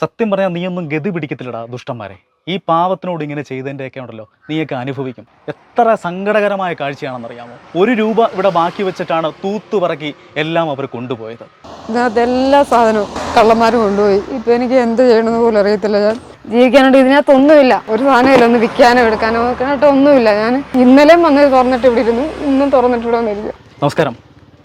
സത്യം പറഞ്ഞാൽ നീയൊന്നും ഗതി പിടിക്കത്തില്ലടാ ദുഷ്ടന്മാരെ. ഈ പാവത്തിനോട് ഇങ്ങനെ ചെയ്തതിന്റെയൊക്കെ ഉണ്ടല്ലോ നീയൊക്കെ അനുഭവിക്കും. എത്ര സങ്കടകരമായ കാഴ്ചയാണെന്നറിയാമോ? ഒരു രൂപ ഇവിടെ ബാക്കി വെച്ചിട്ടാണ് തൂത്തു പറക്കി എല്ലാം അവർ കൊണ്ടുപോയത്. ഇതിനകത്ത് എല്ലാ സാധനവും കള്ളന്മാരും കൊണ്ടുപോയി. ഇപ്പൊ എനിക്ക് എന്ത് ചെയ്യണമെന്ന് പോലും അറിയത്തില്ല ഞാൻ. ജീവിക്കാനായിട്ട് ഇതിനകത്ത് ഒന്നുമില്ല ഒരു സാധനമില്ല ഒന്ന് വിൽക്കാനോ എടുക്കാനോ വെക്കാനായിട്ട് ഒന്നുമില്ല ഞാൻ. ഇന്നലെയും വന്നത് തുറന്നിട്ട് ഇവിടെ ഇരുന്നു ഇന്നും തുറന്നിട്ട് ഇവിടെ നമസ്കാരം.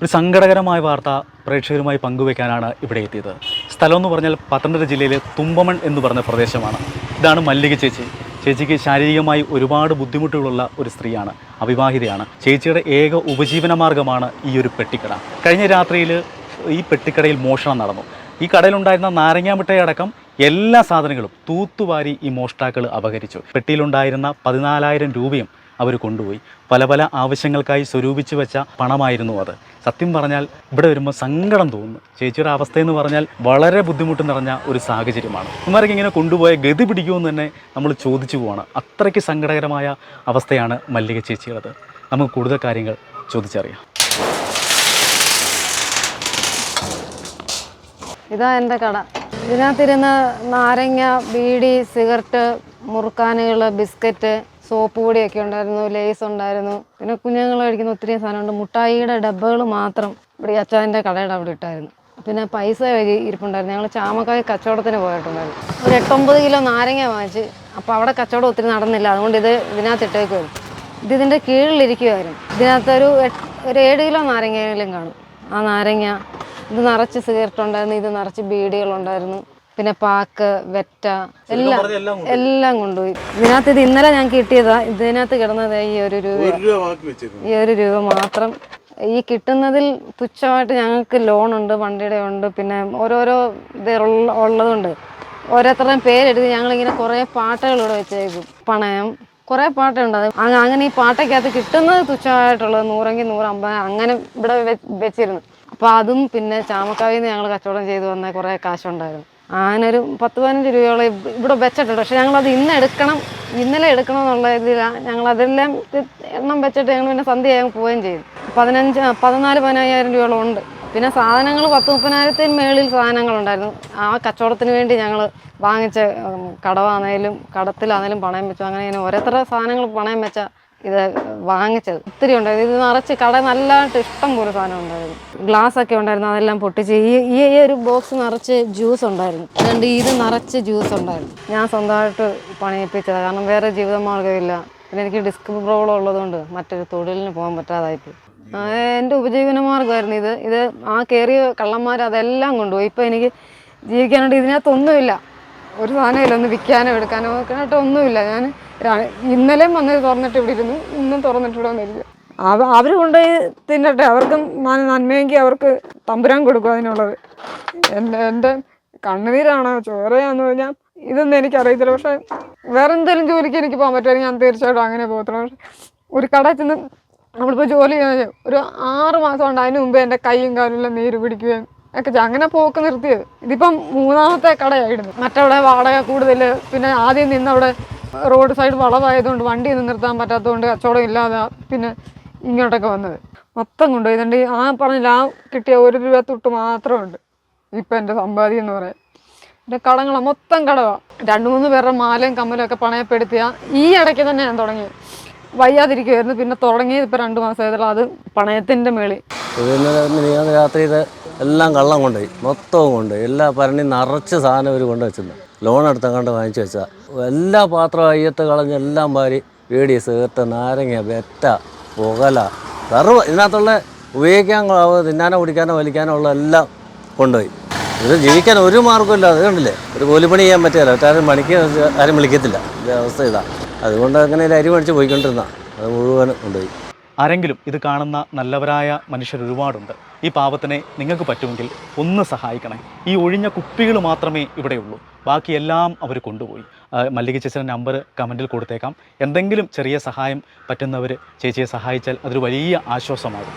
ഒരു സങ്കടകരമായ വാർത്ത പ്രേക്ഷകരുമായി പങ്കുവെക്കാനാണ് ഇവിടെ എത്തിയത്. സ്ഥലം എന്ന് പറഞ്ഞാൽ പത്തനംതിട്ട ജില്ലയിലെ തുമ്പമൺ എന്ന് പറഞ്ഞ പ്രദേശമാണ്. ഇതാണ് മല്ലിക ചേച്ചി. ചേച്ചിക്ക് ശാരീരികമായി ഒരുപാട് ബുദ്ധിമുട്ടുകളുള്ള ഒരു സ്ത്രീയാണ് അവിവാഹിതയാണ്. ചേച്ചിയുടെ ഏക ഉപജീവന മാർഗമാണ് ഈ ഒരു പെട്ടിക്കട. കഴിഞ്ഞ രാത്രിയിൽ ഈ പെട്ടിക്കടയിൽ മോഷണം നടന്നു. ഈ കടയിലുണ്ടായിരുന്ന നാരങ്ങാമിഠായി എല്ലാ സാധനങ്ങളും തൂത്തുവാരി ഈ മോഷ്ടാക്കൾ അപഹരിച്ചു. പെട്ടിയിലുണ്ടായിരുന്ന പതിനാലായിരം രൂപയും അവർ കൊണ്ടുപോയി. പല പല ആവശ്യങ്ങൾക്കായി സ്വരൂപിച്ചു വെച്ച പണമായിരുന്നു അത്. സത്യം പറഞ്ഞാൽ ഇവിടെ വരുമ്പോൾ സങ്കടം തോന്നുന്നു ചേച്ചിയുടെ അവസ്ഥ എന്ന് പറഞ്ഞാൽ വളരെ ബുദ്ധിമുട്ട് നിറഞ്ഞ ഒരു സാഹചര്യമാണ്. ഇമാരൊക്കെ ഇങ്ങനെ കൊണ്ടുപോയ ഗതി പിടിക്കുമെന്ന് തന്നെ നമ്മൾ ചോദിച്ചു പോവാണ്. അത്രയ്ക്ക് സങ്കടകരമായ അവസ്ഥയാണ് മല്ലിക ചേച്ചിയുള്ളത് നമുക്ക് കൂടുതൽ കാര്യങ്ങൾ ചോദിച്ചറിയാം. ഇതാ എന്റെ കട. ഇതിനകത്തിരുന്ന് നാരങ്ങ ബീഡി സിഗരറ്റ് മുറുക്കാനുകൾ ബിസ്ക്കറ്റ് സോപ്പ് പൊടിയൊക്കെ ഉണ്ടായിരുന്നു ലേസ് ഉണ്ടായിരുന്നു. പിന്നെ കുഞ്ഞുങ്ങൾ കഴിക്കുന്ന ഒത്തിരി സാധനമുണ്ട്. മുട്ടായിയുടെ ഡബ്ബകൾ മാത്രം ഇവിടെ അച്ചാന്റെ കടയുടെ അവിടെ ഇട്ടായിരുന്നു. പിന്നെ പൈസ വഴി ഇരിപ്പുണ്ടായിരുന്നു. ഞങ്ങൾ ചാമക്കായ കച്ചവടത്തിന് പോയിട്ടുണ്ടായിരുന്നു. ഒരു എട്ടൊമ്പത് കിലോ നാരങ്ങ വാങ്ങിച്ച് അപ്പോൾ അവിടെ കച്ചവടം ഒത്തിരി നടന്നില്ല. അതുകൊണ്ട് ഇത് ഇതിനകത്ത് ഇട്ടേക്കുമായിരുന്നു ഇത് ഇതിന്റെ കീഴിലിരിക്കുമായിരുന്നു ഇതിനകത്തൊരു ഒരു ഏഴ് കിലോ നാരങ്ങയിലും കാണും. ആ നാരങ്ങ ഇത് നിറച്ച് സിഗരറ്റ് ഉണ്ടായിരുന്നു ഇത് നിറച്ച് ബീഡികളുണ്ടായിരുന്നു. പിന്നെ പാക്ക് വെറ്റ എല്ലാം. എല്ലാം കൊണ്ടുപോയി. ഇതിനകത്ത് ഇത് ഇന്നലെ ഞാൻ കിട്ടിയതാ. ഇതിനകത്ത് കിടന്നത് ഈ ഒരു രൂപ. ഈ ഒരു രൂപ മാത്രം. ഈ കിട്ടുന്നതിൽ തുച്ഛമായിട്ട് ഞങ്ങൾക്ക് ലോൺ ഉണ്ട് വണ്ടിയുടെ ഉണ്ട് പിന്നെ ഓരോരോ ഇത് ഉള്ളതുണ്ട്. ഓരോരുത്തരുടെയും പേരെഴുതി ഞങ്ങളിങ്ങനെ കുറേ പാട്ടുകൾ ഇവിടെ വെച്ചേക്കും. പണയം. കുറേ പാട്ടുണ്ട്. അത് അങ്ങനെ ഈ പാട്ടയ്ക്കകത്ത് കിട്ടുന്നത് തുച്ഛമായിട്ടുള്ളത് നൂറെങ്കിൽ നൂറമ്പത് അങ്ങനെ ഇവിടെ വെച്ചിരുന്നു. അപ്പോൾ അതും പിന്നെ ചാമക്കാവിൽ നിന്ന് ഞങ്ങൾ കച്ചവടം ചെയ്തു വന്ന കുറേ കാശുണ്ടായിരുന്നു. ഒരു പത്ത് പതിനഞ്ച് രൂപയോളം ഇവിടെ വെച്ചിട്ടുണ്ട്. പക്ഷെ ഞങ്ങളത് ഇന്ന് എടുക്കണം ഇന്നലെ എടുക്കണം എന്നുള്ള ഇതിലാണ് ഞങ്ങളതെല്ലാം എണ്ണം വെച്ചിട്ട് ഞങ്ങൾ പിന്നെ സന്ധ്യയാകും പോവുകയും ചെയ്തു. പതിനഞ്ച് പതിനാല് പതിനയ്യായിരം രൂപയോളം ഉണ്ട്. പിന്നെ സാധനങ്ങൾ പത്ത് മുപ്പതിനായിരത്തിന് മേളിൽ സാധനങ്ങളുണ്ടായിരുന്നു. ആ കച്ചവടത്തിന് വേണ്ടി ഞങ്ങൾ വാങ്ങിച്ച കടവാണേലും കടത്തിലാണേലും പണയം വെച്ചു. അങ്ങനെ ഇങ്ങനെ ഓരോരുത്തര സാധനങ്ങൾ പണയം വെച്ച ഇത് വാങ്ങിച്ചത്. ഒത്തിരി ഉണ്ടായിരുന്നു. ഇത് നിറച്ച് കട നല്ലതായിട്ട് ഇഷ്ടം പോലെ സാധനം ഉണ്ടായിരുന്നു. ഗ്ലാസ് ഒക്കെ ഉണ്ടായിരുന്നു. അതെല്ലാം പൊട്ടിച്ച് ഈ ഈ ഒരു ബോക്സ് നിറച്ച് ജ്യൂസ് ഉണ്ടായിരുന്നു. അതുകൊണ്ട് ഇത് നിറച്ച് ജ്യൂസ് ഉണ്ടായിരുന്നു. ഞാൻ സ്വന്തമായിട്ട് പണിയിപ്പിച്ചത് കാരണം വേറെ ജീവിതമാർഗമില്ല പിന്നെ എനിക്ക് ഡിസ്ക് പ്രോബ്ലം ഉള്ളതുകൊണ്ട് മറ്റൊരു തൊഴിലിന് പോകാൻ പറ്റാതായിപ്പോയി. എന്റെ ഉപജീവന മാർഗമായിരുന്നു ഇത്. ഇത് ആ കയറിയ കള്ളന്മാർ അതെല്ലാം കൊണ്ടുപോയി. ഇപ്പം എനിക്ക് ജീവിക്കാനായിട്ട് ഇതിനകത്തൊന്നുമില്ല. ഒരു സാധനമില്ല. ഒന്ന് വിൽക്കാനോ എടുക്കാനോ ഒക്കെ ഒന്നുമില്ല. ഞാൻ ഇന്നലെയും വന്ന് തുറന്നിട്ട് ഇവിടെ ഇരുന്നു. ഇന്നും തുറന്നിട്ട് ഇവിടെ വന്നിരിക്കും അവ അവർ കൊണ്ടുപോയി തിന്നട്ടെ. അവർക്കും നന്മയെങ്കിൽ അവർക്ക് തമ്പുരാൻ കൊടുക്കും അതിനുള്ളത്. എന്റെ എന്റെ കണ്ണുനീരാണോ. ചോരയാണെന്ന് പറഞ്ഞാൽ ഇതൊന്നും എനിക്കറിയത്തില്ല. പക്ഷേ വേറെ എന്തെങ്കിലും ജോലിക്ക് എനിക്ക് പോകാൻ പറ്റുമായിരുന്നു ഞാൻ തീർച്ചയായിട്ടും അങ്ങനെ പോകത്തുള്ളൂ. പക്ഷേ ഒരു കടയിൽ ചെന്ന് നമ്മളിപ്പോൾ ജോലി ചെയ്യാൻ ഒരു ആറ് മാസം ഉണ്ട് അതിന് മുമ്പേ എന്റെ കൈയും കാലും എല്ലാം നീര് പിടിക്കുകയും ഒക്കെ അങ്ങനെ പോക്ക് നിർത്തിയത്. ഇതിപ്പം മൂന്നാമത്തെ കടയായിരുന്നു മറ്റവിടെ വാടക കൂടുതൽ പിന്നെ ആദ്യം നിന്നവിടെ റോഡ് സൈഡ് വളവായതുകൊണ്ട് വണ്ടി ഒന്നും നിർത്താൻ പറ്റാത്തതുകൊണ്ട് കച്ചവടം ഇല്ലാതെ പിന്നെ ഇങ്ങോട്ടൊക്കെ വന്നത്. മൊത്തം കൊണ്ടുപോയിട്ടുണ്ട് ആ പറഞ്ഞില്ല ആ കിട്ടിയ ഒരു രൂപ തൊട്ട് മാത്രമുണ്ട്. ഇപ്പം എന്റെ സമ്പാദ്യം എന്ന് പറയാൻ എന്റെ കടങ്ങളാണ് മൊത്തം കടവാണ് രണ്ട് മൂന്ന് പേരുടെ മാലയും കമ്മലും ഒക്കെ പണയപ്പെടുത്തിയ ഈ ഇടയ്ക്ക് തന്നെ ഞാൻ തുടങ്ങി. വയ്യാതിരിക്കുമായിരുന്നു പിന്നെ തുടങ്ങിയത് ഇപ്പം രണ്ട് മാസമായതുള്ള അത് പണയത്തിന്റെ മേളി. രാത്രി എല്ലാം കള്ളം കൊണ്ടുപോയി. മൊത്തവും കൊണ്ടുപോയി. എല്ലാ പറഞ്ഞു നിറച്ച് സാധനം ഇവർ കൊണ്ടുവച്ചിരുന്നു ലോൺ എടുത്തങ്ങാണ്ട് വാങ്ങിച്ചു വെച്ചാൽ എല്ലാ പാത്രം അയ്യത്ത് കളഞ്ഞ് എല്ലാം വാരി വീടി സീർത്ത് നാരങ്ങ വെറ്റ പുകല സർവ ഇതിനകത്തുള്ള ഉപയോഗിക്കാൻ തിന്നാനോ കുടിക്കാനോ വലിക്കാനോ ഉള്ള എല്ലാം കൊണ്ടുപോയി. ഇത് ജീവിക്കാൻ ഒരു മാർഗമില്ല അത് കണ്ടില്ലേ? ഒരു കൂലിപ്പണി ചെയ്യാൻ പറ്റില്ല ഒറ്റാരും പണിക്ക് ആരും വിളിക്കത്തില്ല. അവസ്ഥ ഇതാണ് അതുകൊണ്ട് അങ്ങനെ അരി മേടിച്ച് പോയിക്കൊണ്ടിരുന്ന അത് മുഴുവനും കൊണ്ടുപോയി. ആരെങ്കിലും ഇത് കാണുന്ന നല്ലവരായ മനുഷ്യർ ഒരുപാടുണ്ട്. ഈ പാവത്തിനെ നിങ്ങൾക്ക് പറ്റുമെങ്കിൽ ഒന്ന് സഹായിക്കണേ. ഈ ഒഴിഞ്ഞ കുപ്പികൾ മാത്രമേ ഇവിടെയുള്ളൂ ബാക്കിയെല്ലാം അവർ കൊണ്ടുപോയി. മല്ലിക ചേച്ചിയുടെ നമ്പർ കമന്റിൽ കൊടുത്തേക്കാം. എന്തെങ്കിലും ചെറിയ സഹായം പറ്റുന്നവർ ചേച്ചിയെ സഹായിച്ചാൽ അതൊരു വലിയ ആശ്വാസമാകും.